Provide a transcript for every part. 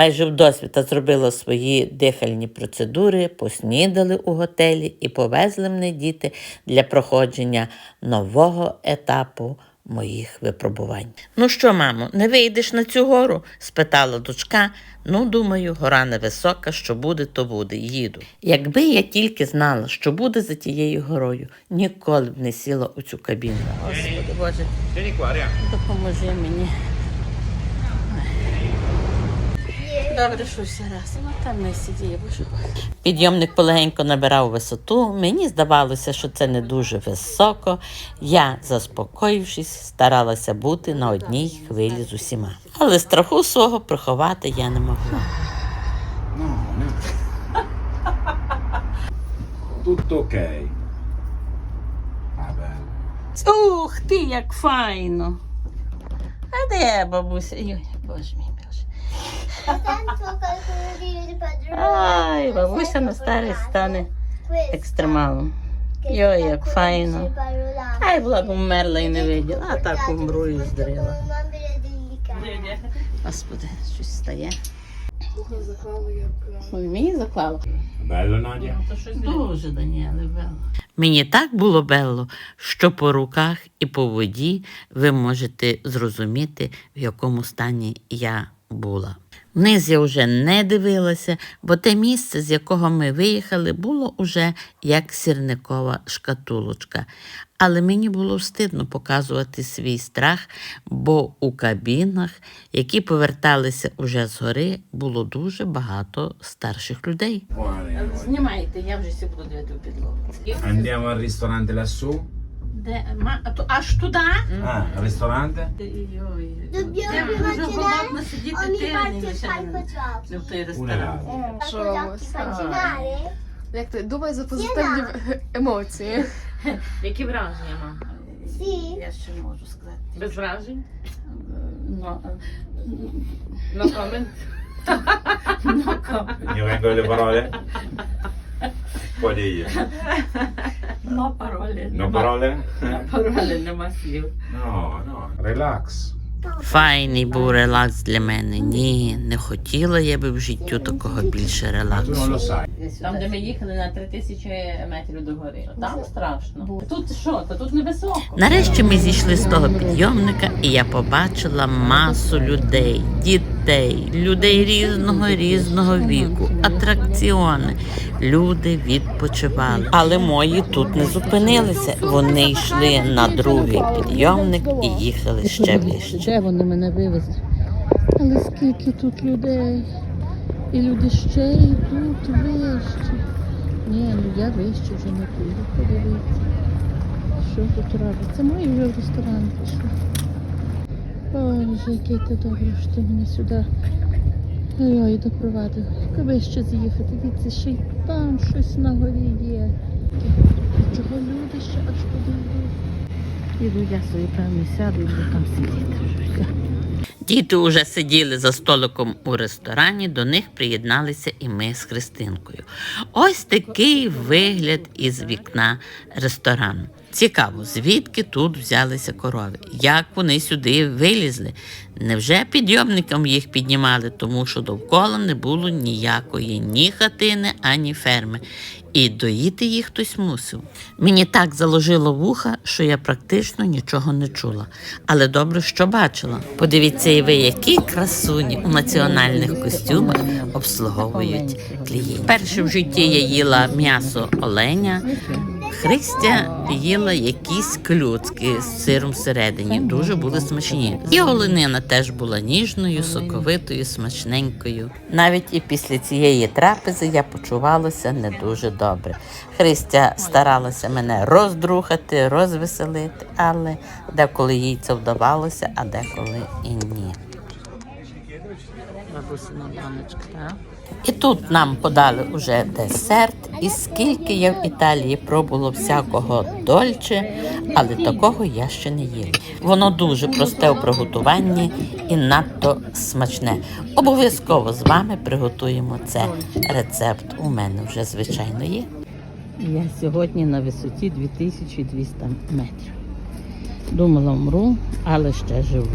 Майже вдосвіта зробила свої дихальні процедури, поснідали у готелі і повезли мене діти для проходження нового етапу моїх випробувань. Ну що, мамо, не вийдеш на цю гору? спитала дочка. Ну, думаю, гора невисока, що буде, то буде. Їду. Якби я тільки знала, що буде за тією горою, ніколи б не сіла у цю кабіну. Господи Боже, допоможи мені. Добре, що все раз. Ну там не сидіє, боже. Підйомник полегенько набирав висоту. Мені здавалося, що це не дуже високо. Я, заспокоївшись, старалася бути на одній хвилі з усіма. Але страху свого приховати я не могла. Tutto ok. Ah. Ух ти, як файно. А де бабуся? Ой, боже мій Ай, бабуся на старість стане екстремалом. Йой, як файно. Ай, була б умерла і не виділа, а так умру і здрила. Господи, щось стає. Ой, мені заклало. Bello, Nadia? Дуже, Даніеле, Белло. Мені так було Белло, що по руках і по воді ви можете зрозуміти, в якому стані я була. Вниз я вже не дивилася, бо те місце, з якого ми виїхали, було уже як сірникова шкатулочка. Але мені було встидно показувати свій страх, бо у кабінах, які поверталися уже з гори, було дуже багато старших людей. Знімайте, я вже сі буду дивити в підлогу. Andiamo al ristorante lassù? Де, ма, а то аж туди? Йой. Dobbiamo Я вже голодна immaginare сидіти parte il лише не в той ресторан. Palco giochi immaginare? Як ти думай за позитивні емоції. Які враження, мама? Sì. Я ще не можу сказати. Без вражень? Ну, No comment? ну, ко- Mi vengono le parole? Puoi dire. No parole? No parole? Нема слів. No, no. Relax. Файний був релакс для мене. Ні, не хотіла я би в життю такого більше релаксу. Sai. Там, де ми їхали на 3000 метрів до гори. Там страшно. Тут що? Та тут невисоко. Нарешті ми зійшли з того підйомника, і я побачила масу людей, дітей, людей різного різного віку, атракціони. Люди відпочивали. Але мої тут не зупинилися. Вони йшли на другий підйомник і їхали ще вище. Де вони мене вивезли? Але скільки тут людей? І люди ще йдуть вище. Ні, ну я вище вже не піду. Подивіться. Що тут робиться? Мої вже ресторан пішли. Боже, який ти добре, що ти мене сюди. Ой, допровадив. Як вище з'їхати. Дивіться, ще й там щось на горі є. Чого люди ще аж йдуть? Іду я собі певно сяду і буду там сидіти. Вже. Діти уже сиділи за столиком у ресторані, до них приєдналися і ми з Христинкою. Ось такий вигляд із вікна ресторану. Цікаво, звідки тут взялися корови? Як вони сюди вилізли? Невже підйомником їх піднімали, тому що довкола не було ніякої ні хатини, ані ферми. І доїти їх хтось мусив. Мені так заложило вуха, що я практично нічого не чула. Але добре, що бачила. Подивіться, і ви, які красуні у національних костюмах обслуговують клієнтів. Перше в житті я їла м'ясо оленя. Христя їла якісь клюцки з сиром всередині. Дуже були смачні. І оленина теж була ніжною, соковитою, смачненькою. Навіть і після цієї трапези я почувалася не дуже добре. Христя старалася мене роздрухати, розвеселити, але деколи їй це вдавалося, а деколи і ні. Бабусина баночка, так? І тут нам подали уже десерт, і скільки я в Італії пробувала всякого дольче, але такого я ще не їла. Воно дуже просте у приготуванні і надто смачне. Обов'язково з вами приготуємо це. Рецепт у мене вже звичайно є. Я сьогодні на висоті 2200 метрів. Думала, вмру, але ще живу.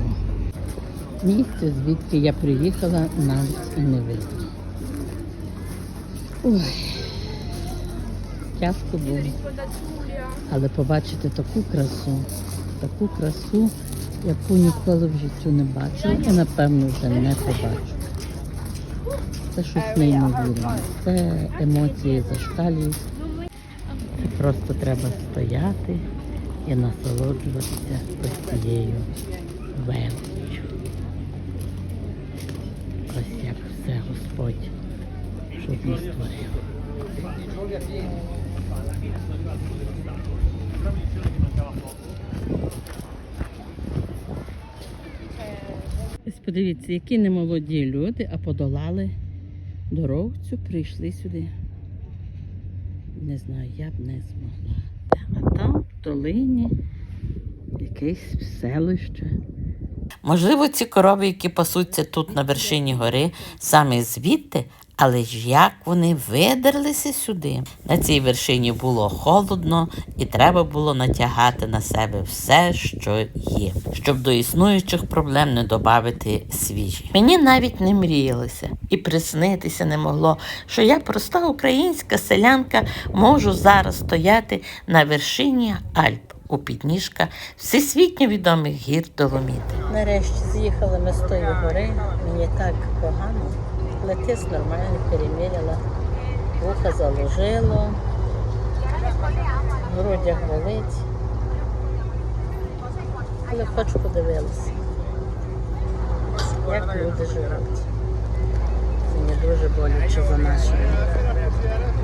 Місце, звідки я приїхала, навіть і не видно. Ой, тяжко було. Але побачити таку красу, таку красу, яку ніколи в житті не бачила і напевно вже не побачу. Це щось неймовірне. Це емоції зашкалюють. Просто треба стояти і насолоджуватися ось цією величчю. Ось як все Господь чудно створив. Подивіться, які немолоді люди, а подолали дорогцю, прийшли сюди. Не знаю, я б не змогла. А там в долині якесь селище. Можливо, ці корови, які пасуться тут на вершині гори, саме звідти, але ж як вони видерлися сюди? На цій вершині було холодно, і треба було натягати на себе все, що є, щоб до існуючих проблем не додати свіжі. Мені навіть не мріялося і приснитися не могло, що я проста українська селянка можу зараз стояти на вершині Альп у підніжка всесвітньо відомих гір Доломіти. Нарешті з'їхали ми з тої гори. Мені так погано. Летис нормально переміряла, вуха заложило, грудях болить. Але хоч подивилися, як люди живуть. Мені дуже боляче за нашими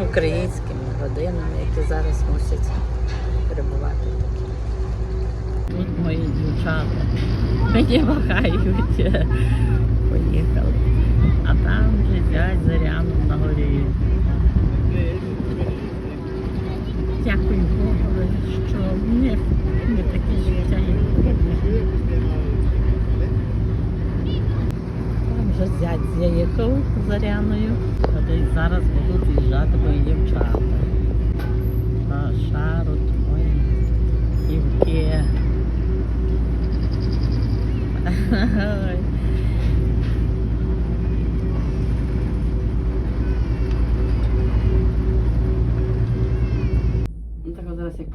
українськими родинами, які зараз мусять перебувати такі. Тут мої дівчата. Мені вагають. Поїхали. А там вже зять Заряну на горі. Дякую Богу, що них не таке життя, мене. Там вже зять заїхав Заряною. А зараз будуть виїжджати мої дівчата. А Шару, твої дівки.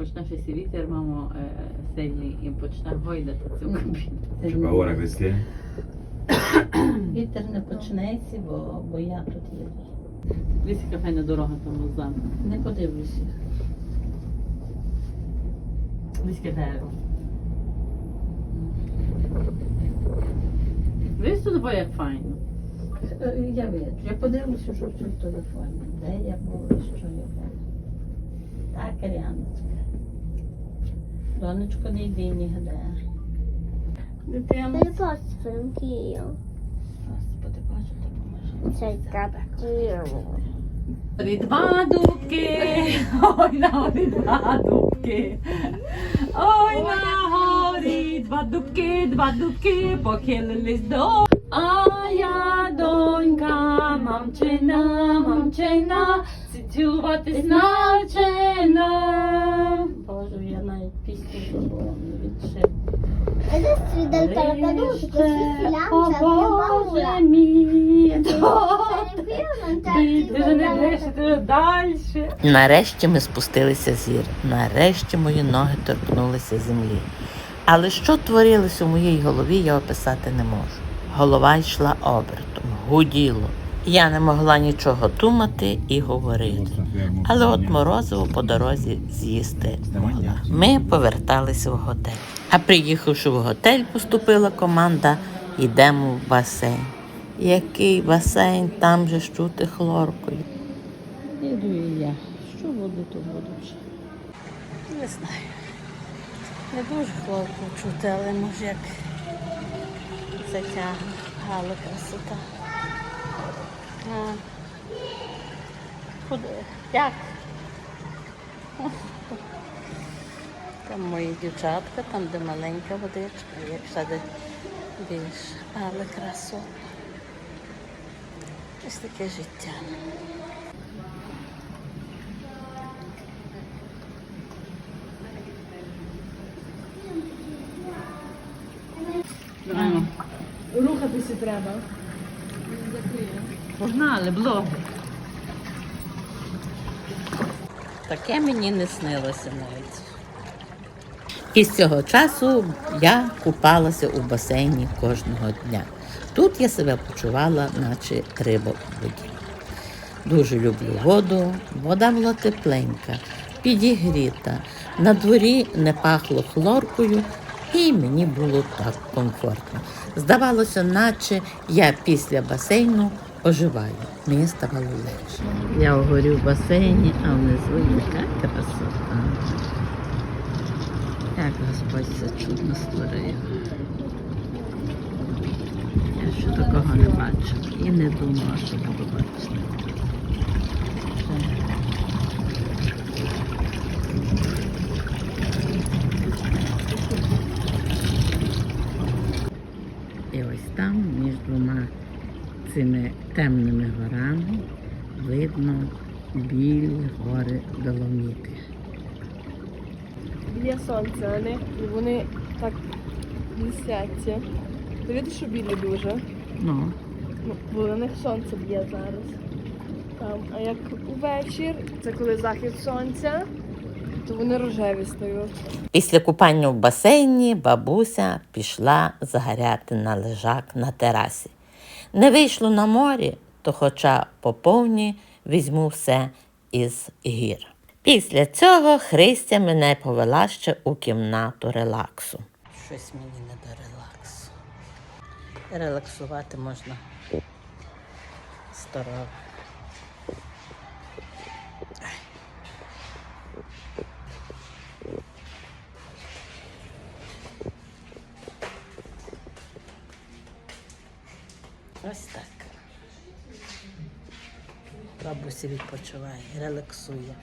Почне щось вітер, мамо, е, сильний, і почне гойдати цю кабіну. C'è paura Cristina? Вітер не почнеться, бо, бо я тут їду. Дивись, яка файна дорога там ззаду. Не подивлюся. Дивись, яке дерево. Дивись тут бо як файно. Я бачу. Я подивлюся, що в телефоні. Де я була, що я була. Так, Ряночка. Донечко, не йди нігде. Дитина. Non posso anch'io. Господи, Боже, допоможи. C'è il cappuccino. Горі два дубки, ой на горі два дубки. Ой на горі два дубки, два дубки похилились до. А я донька, мамчина, мамчина, цитювати навчена. Боже, я навіть пісню забула не відшив. Più Боже мій, ти не далі. Нарешті ми спустилися з гір. Нарешті мої ноги торкнулися землі. Але що творилось у моїй голові, я описати не можу. Голова йшла обертом, гуділо. Я не могла нічого думати і говорити. Але от морозиво по дорозі з'їсти могла. Ми поверталися в готель. А приїхавши в готель, поступила команда йдемо в басейн. Який басейн, там же ж чути хлоркою. Іду і я. Що буду, то буду вже. Не знаю. Не дуже хлопку чути, але може як затягне. Гала красота. Куди? Як? Там мої дівчатка, там де маленька водичка, як сади більше. Але красота. Ось таке життя. Рух треба. Погнали, блогер. Таке мені не снилося навіть. І з цього часу я купалася у басейні кожного дня. Тут я себе почувала, наче риба у воді. Дуже люблю воду, вода була тепленька, підігріта. На дворі не пахло хлоркою, і мені було так комфортно. Здавалося, наче я після басейну оживаю. Мені ставало легше. Я горю в басейні, а внизу яка красота. Як Господь це чудно створив. Я ще такого не бачила і не думала, що буду бачити. І ось там, між двома цими темними горами, видно білі гори Доломіти. Є сонце, не і вони так блістяться. Ти видиш, що білі дуже? Ну, Ну, бо на них сонце б'є зараз. Там. А як увечір, це коли захід сонця, то вони рожеві стають. Після купання в басейні бабуся пішла загоряти на лежак на терасі. Не вийшло на морі, то хоча по повні візьму все із гір. Після цього Христя мене повела ще у кімнату релаксу. Щось мені не до релаксу. Релаксувати можна здорово. Відпочиває, релаксує.